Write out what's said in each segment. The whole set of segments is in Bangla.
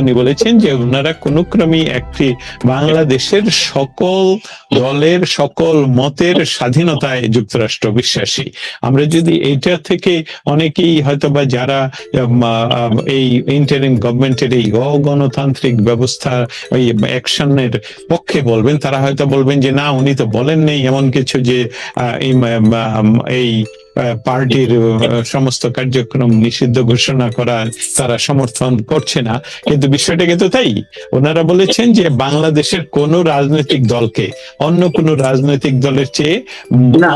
উনি বলেছেন যে ওনারা কোনো ক্রমেই একটি বাংলাদেশের সকল দলের, সকল মতের স্বাধীনতায় যুক্তরাষ্ট্র বিশ্বাসী। আমরা যদি এটা থেকে অনেকেই হয়তো বা যারা এই ইন্টারিম গভর্নমেন্টের এই অগণতান্ত্রিক ব্যবস্থা, ওই অ্যাকশনের পক্ষে বলবেন, তারা হয়তো বলবেন যে, না, উনি তো বলেন নেই এমন কিছু যে এই পার্টির সমস্ত কার্যক্রম নিষিদ্ধ ঘোষণা করা তারা সমর্থন করছে না। কিন্তু বিষয়টা কিন্তু তাই। ওনারা বলেছেন যে বাংলাদেশের কোন রাজনৈতিক দলকে অন্য কোন রাজনৈতিক দলের চেয়ে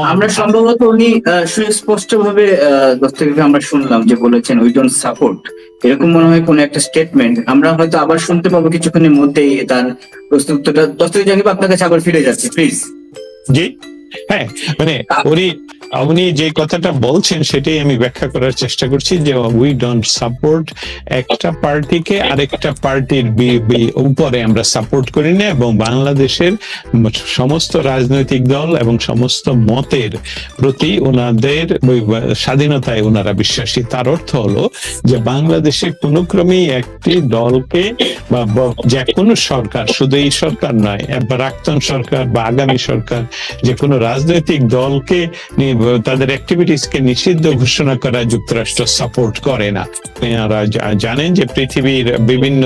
আমরা সম্ভবত উনি সুস্পষ্ট ভাবে আমরা শুনলাম যে বলেছেন উই ডোন্ট সাপোর্ট এরকম মনে হয় কোন একটা স্টেটমেন্ট আমরা হয়তো আবার শুনতে পাবো কিছুক্ষণের মধ্যেই তার প্রস্তুতটা দস্তগীর জানিব আপনার কাছে আবার ফিরে যাচ্ছে প্লিজ জি। হ্যাঁ মানে উনি উনি যে কথাটা বলছেন, সেটাই আমি ব্যাখ্যা করার চেষ্টা করছি যে উই ডোন্ট সাপোর্ট একটা পার্টিকে আরেকটা পার্টির উপরে আমরা সাপোর্ট করি না এবং বাংলাদেশের সমস্ত রাজনৈতিক দল এবং সমস্ত মতের প্রতি ওনাদের স্বাধীনতায় ওনারা বিশ্বাসী। তার অর্থ হলো যে বাংলাদেশে কোনো ক্রমেই একটি দলকে বা যে কোনো সরকার, শুধু এই সরকার নয় প্রাক্তন সরকার বা আগামী সরকার যে কোনো রাজনৈতিক দলকে নি- তাদের অ্যাক্টিভিটিস কে নিষিদ্ধ ঘোষণা করা যুক্তরাষ্ট্র সাপোর্ট করে না। আপনারা জানেন যে পৃথিবীর বিভিন্ন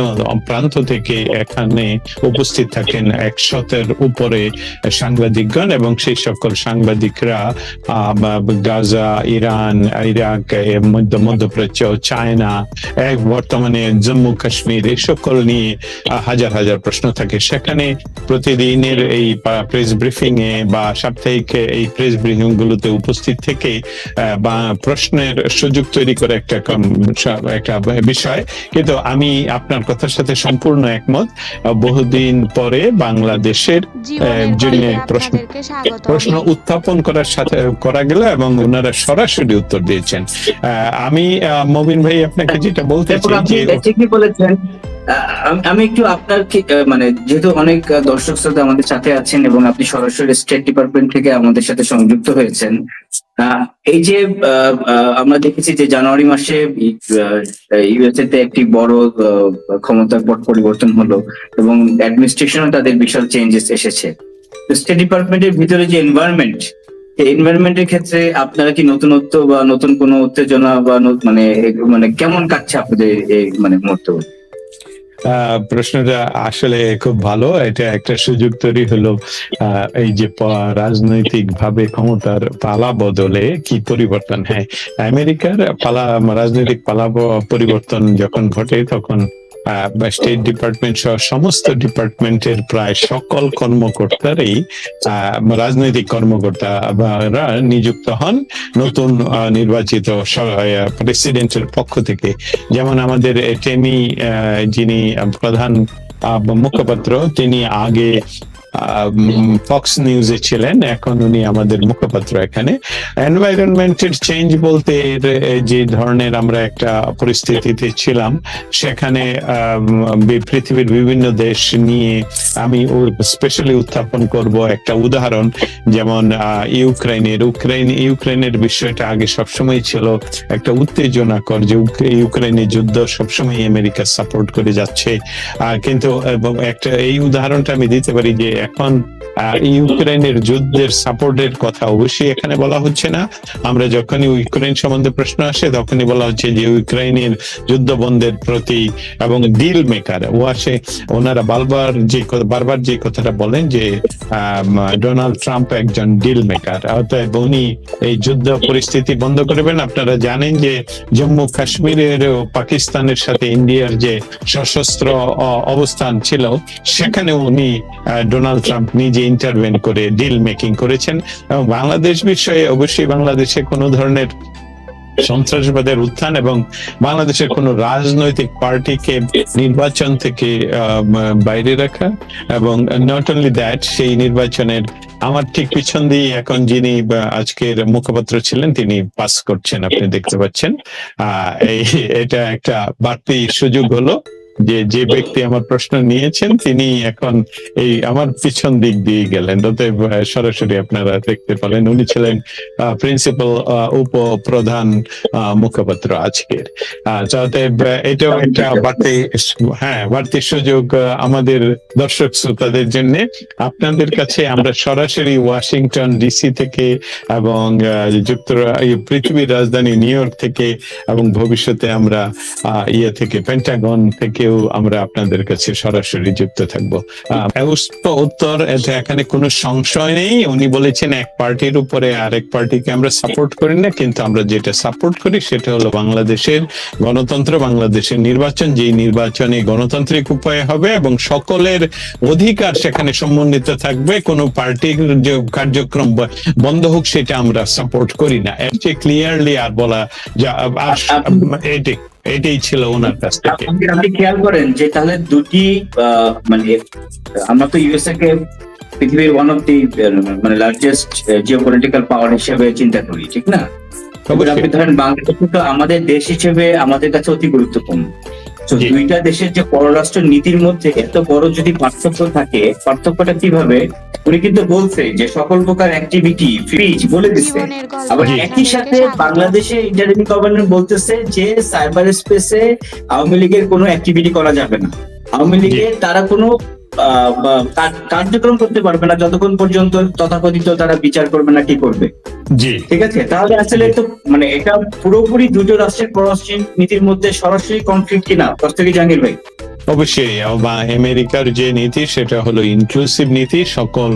প্রান্ত থেকে এখানে উপস্থিত থাকেন একশতের উপরে সাংবাদিকগণ এবং সেই সকল সাংবাদিকরা গাজা, ইরান, ইরাক মধ্য, মধ্যপ্রাচ্য, চায়না, এক বর্তমানে জম্মু, কাশ্মীর, এই সকল নিয়ে হাজার হাজার প্রশ্ন থাকে। সেখানে প্রতিদিনের এই প্রেস ব্রিফিং এ বা সাপ্তাহিক এই প্রেস ব্রিফিং গুলোতে উপস্থিত থেকে বা প্রশ্নের সুযোগ তৈরি করে একটা একটা বিষয়। কিন্তু আমি আপনার কথার সাথে সম্পূর্ণ একমত। বহুদিন পরে বাংলাদেশের জন্য প্রশ্ন প্রশ্ন উত্থাপন করার সাথে করা গেল এবং ওনারা সরাসরি উত্তর দিয়েছেন। আহ, আমি আহ, মবিন ভাই আপনাকে যেটা বলতে চাই আপনি যে ঠিকই বলেছেন। আমি- একটু আপনার মানে যেহেতু অনেক দর্শক শ্রোতা আমাদের সাথে আছেন এবং আপনি সরাসরি স্টেট ডিপার্টমেন্ট থেকে আমাদের সাথে সংযুক্ত হয়েছেন এই যে আমরা দেখেছি যে জানুয়ারি মাসে ইউএসএ তে একটি বড় ক্ষমতার পট পরিবর্তন হলো এবং অ্যাডমিনিস্ট্রেশনও তাদের বিশাল চেঞ্জেস এসেছে। স্টেট ডিপার্টমেন্টের ভিতরে যে এনভায়রনমেন্ট এনভায়রনমেন্টের ক্ষেত্রে আপনারা কি নতুনত্ব বা নতুন কোনো উত্তেজনা বা মানে মানে কেমন কাটছে আপনাদের মানে মুহূর্ত আহ, প্রশ্নটা আসলে খুব ভালো। এটা একটা সুযোগ তৈরি হলো এই যে রাজনৈতিক ভাবে ক্ষমতার পালা বদলে কি পরিবর্তন? হ্যাঁ আমেরিকার পালা, রাজনৈতিক পালা পরিবর্তন যখন ঘটে তখন স্টেট ডিপার্টমেন্ট সহ সমস্ত ডিপার্টমেন্টের প্রায় সকল কর্মকর্তারই রাজনৈতিক কর্মকর্তা বা নিযুক্ত হন নতুন নির্বাচিত প্রেসিডেন্টের পক্ষ থেকে। যেমন আমাদের টেমি যিনি প্রধান মুখপাত্র, তিনি আগে ফক্স নিউজে ছিলেন, এখন উনি আমাদের মুখপাত্র এখানে। এনভায়রনমেন্টের চেঞ্জ বলতে যে ধরনের আমরা একটা পরিস্থিতিতে ছিলাম, সেখানে পৃথিবীর বিভিন্ন দেশ নিয়ে আমি স্পেশালি উত্থাপন করব একটা উদাহরণ, যেমন ইউক্রেনের ইউক্রেন ইউক্রেনের বিষয়টা আগে সবসময় ছিল একটা উত্তেজনাকর যে উক- ইউক্রেনের যুদ্ধ সবসময় আমেরিকা সাপোর্ট করে যাচ্ছে। কিন্তু একটা, এই উদাহরণটা আমি দিতে পারি যে এখন ইউক্রেনের যুদ্ধের সাপোর্টের কথা অবশ্যই এখানে বলা হচ্ছে না। আমরা যখনই ইউক্রেন সম্বন্ধে প্রশ্ন আসে তখনই বলা হচ্ছে যে ইউক্রেনের যুদ্ধ বন্ধের প্রতি এবং ডিল মেকার ও আসে ওনারা বারবার যে বারবার যে কথাটা বলেন যে ডোনাল্ড ট্রাম্প একজন ডিল মেকার অতএব উনি এই যুদ্ধ পরিস্থিতি বন্ধ করবেন। আপনারা জানেন যে জম্মু কাশ্মীরের ও পাকিস্তানের সাথে ইন্ডিয়ার যে সশস্ত্র অবস্থান ছিল সেখানে উনি আহ, ডোনাল্ড ট্রাম্প নিজে ইন্টারভেন করে ডিল মেকিং করেছেন। এবং বাংলাদেশ বিষয়ে অবশ্যই বাংলাদেশে কোনো ধরনের সন্ত্রাসবাদের উত্থান এবং বাংলাদেশের কোন রাজনৈতিক পার্টিকে নির্বাচন থেকে বাইরে রাখা এবং নট অনলি দ্যাট সেই নির্বাচনের আমার ঠিক পিছন দিয়ে এখন যিনি আজকের মুখপাত্র ছিলেন, তিনি পাস করছেন, আপনি দেখতে পাচ্ছেন। আহ এটা একটা বাড়তি সুযোগ হলো। যে যে ব্যক্তি আমার প্রশ্ন নিয়েছেন তিনি এখন এই আমার পিছন দিক দিয়ে গেলেন। অতএব সরাসরি আপনারা দেখতে পেলেন। উনি ছিলেন প্রিন্সিপাল উপপ্রধান আহ, মুখপাত্র আজকের। অতএব এটাও একটা বাড়তি হ্যাঁ বাড়তি সুযোগ আমাদের দর্শক শ্রোতাদের জন্য। আপনাদের কাছে আমরা সরাসরি ওয়াশিংটন ডিসি থেকে এবং আহ, যুক্তরা পৃথিবীর রাজধানী নিউ ইয়র্ক থেকে এবং ভবিষ্যতে আমরা আহ, ইয়ে থেকে পেন্টাগন থেকেও আমরা আপনাদের কাছে সরাসরি যুক্ত থাকব। উত্তর এটা এখানে কোনো সংশয় নেই। উনি বলেছেন এক পার্টির উপরে আরেক পার্টিকে আমরা সাপোর্ট করি না কিন্তু আমরা যেটা সাপোর্ট করি সেটা হলো বাংলাদেশের গণতন্ত্র বাংলাদেশের নির্বাচন যেই নির্বাচনে গণতান্ত্রিক উপায়ে হবে এবং সকলের অধিকার সেখানে সমন্বিত থাকবে। কোনো পার্টির যে কার্যক্রম বন্ধ হোক সেটা আমরা সাপোর্ট করি না। এর চেয়ে ক্লিয়ারলি আর বলা যা আর এটাই ছিল ওনার কাছ থেকে। আপনি খেয়াল করেন যে তাহলে দুটি আহ, মানে আমরা তো ইউএসএ কে পৃথিবীর ওয়ান অফ দি মানে লার্জেস্ট জিও পলিটিক্যাল পাওয়ার হিসেবে চিন্তা করি ঠিক না? আপনি ধরেন বাংলাদেশ তো আমাদের দেশ হিসেবে আমাদের কাছে অতি গুরুত্বপূর্ণ। তো দুইটা দেশের যে পররাষ্ট্র নীতির মধ্যে এত বড় যদি পার্থক্য থাকে পার্থক্যটা কীভাবে? উনি কিন্তু বলছে যে সকল প্রকার অ্যাক্টিভিটি ফ্রিজ বলে দিচ্ছে। আবার একই সাথে বাংলাদেশে ইন্টারনেট গভর্নমেন্ট বলতেছে যে সাইবার স্পেসে আওয়ামী লীগের কোনো অ্যাক্টিভিটি করা যাবে না। আওয়ামী লীগের তারা কোনো কার্যক্রম করতে পারবে না যতক্ষণ পর্যন্ত তথাকথিত তারা বিচার করবে না কি করবে। জি। ঠিক আছে? তাহলে আসলে তো মানে এটা পুরোপুরি দুটো রাষ্ট্রের পররাষ্ট্র নীতির মধ্যে সরাসরি কনফ্লিক্ট কিনা? প্রস্তুতি জাহাঙ্গীর ভাই অবশ্যই বা আমেরিকার যে নীতি, সেটা হলো ইনক্লুসিভ নীতি। সকল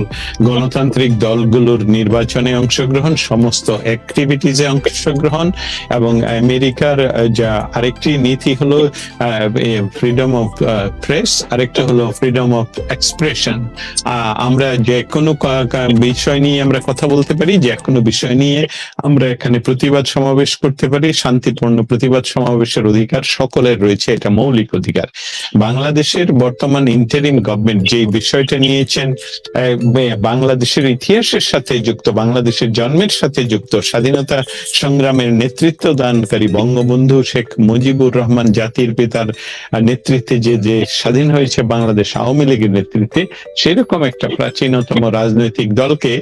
গণতান্ত্রিক দলগুলোর নির্বাচনে অংশগ্রহণ, সমস্ত অ্যাক্টিভিটিজে অংশগ্রহণ এবং আমেরিকার যা আরেকটি নীতি হলো ফ্রিডম অফ প্রেস আরেকটা হলো ফ্রিডম অফ এক্সপ্রেশন আমরা যে কোনো বিষয় নিয়ে আমরা কথা বলতে পারি, যে কোনো বিষয় নিয়ে আমরা এখানে প্রতিবাদ সমাবেশ করতে পারি। শান্তিপূর্ণ প্রতিবাদ সমাবেশের অধিকার সকলের রয়েছে, এটা মৌলিক অধিকার। বাংলাদেশের বর্তমান ইন্টারিম গভর্নমেন্ট যে বিষয়টা নিয়েছেন বাংলাদেশের ইতিহাসের সাথে যুক্ত, বাংলাদেশের জন্মের সাথে যুক্ত, স্বাধীনতা সংগ্রামের নেতৃত্ব দানকারী বঙ্গবন্ধু শেখ মুজিবুর রহমান জাতির পিতার নেতৃত্বে যে যে স্বাধীন হয়েছে বাংলাদেশ আওয়ামী লীগের নেতৃত্বে, সেরকম একটা প্রাচীনতম রাজনৈতিক দলকে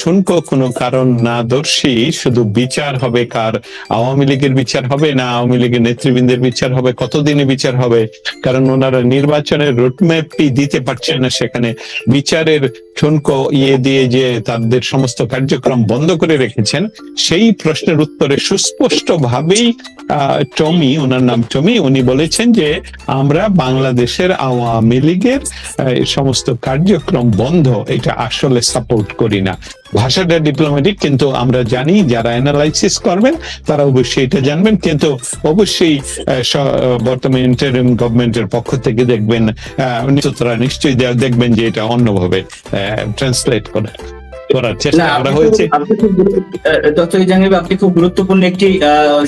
ঠুনকো কোনো কারণ না দর্শী, শুধু বিচার হবে কার আওয়ামী লীগের বিচার হবে না আওয়ামী লীগের নেতৃবৃন্দের বিচার হবে, কতদিনে বিচার হবে? কারণ ওনারা নির্বাচনের রুটম্যাপটি দিতে পারছেন না সেখানে। বিচারের ঠুনকো ইয়ে দিয়ে যে তাদের সমস্ত কার্যক্রম বন্ধ করে রেখেছেন, সেই প্রশ্নের উত্তরে সুস্পষ্ট ভাবেই টমি, ওনার নাম টমি, উনি বলেছেন যে আমরা বাংলাদেশের আওয়ামী লীগের সমস্ত কার্যক্রম বন্ধ, এটা আসলে সাপোর্ট করি না। ভাষাটা ডিপ্লোম্যাটিক কিন্তু আমরা জানি যারা অ্যানালাইসিস করবেন তারা অবশ্যই এটা জানবেন। কিন্তু অবশ্যই বর্তমান ইন্টারিম গভর্নমেন্টের পক্ষ থেকে দেখবেন আহ, তারা নিশ্চয়ই দেখবেন যে এটা অন্যভাবে ট্রান্সলেট করে করার চেষ্টা করা হয়েছে। আপনি খুব গুরুত্বপূর্ণ একটি আহ,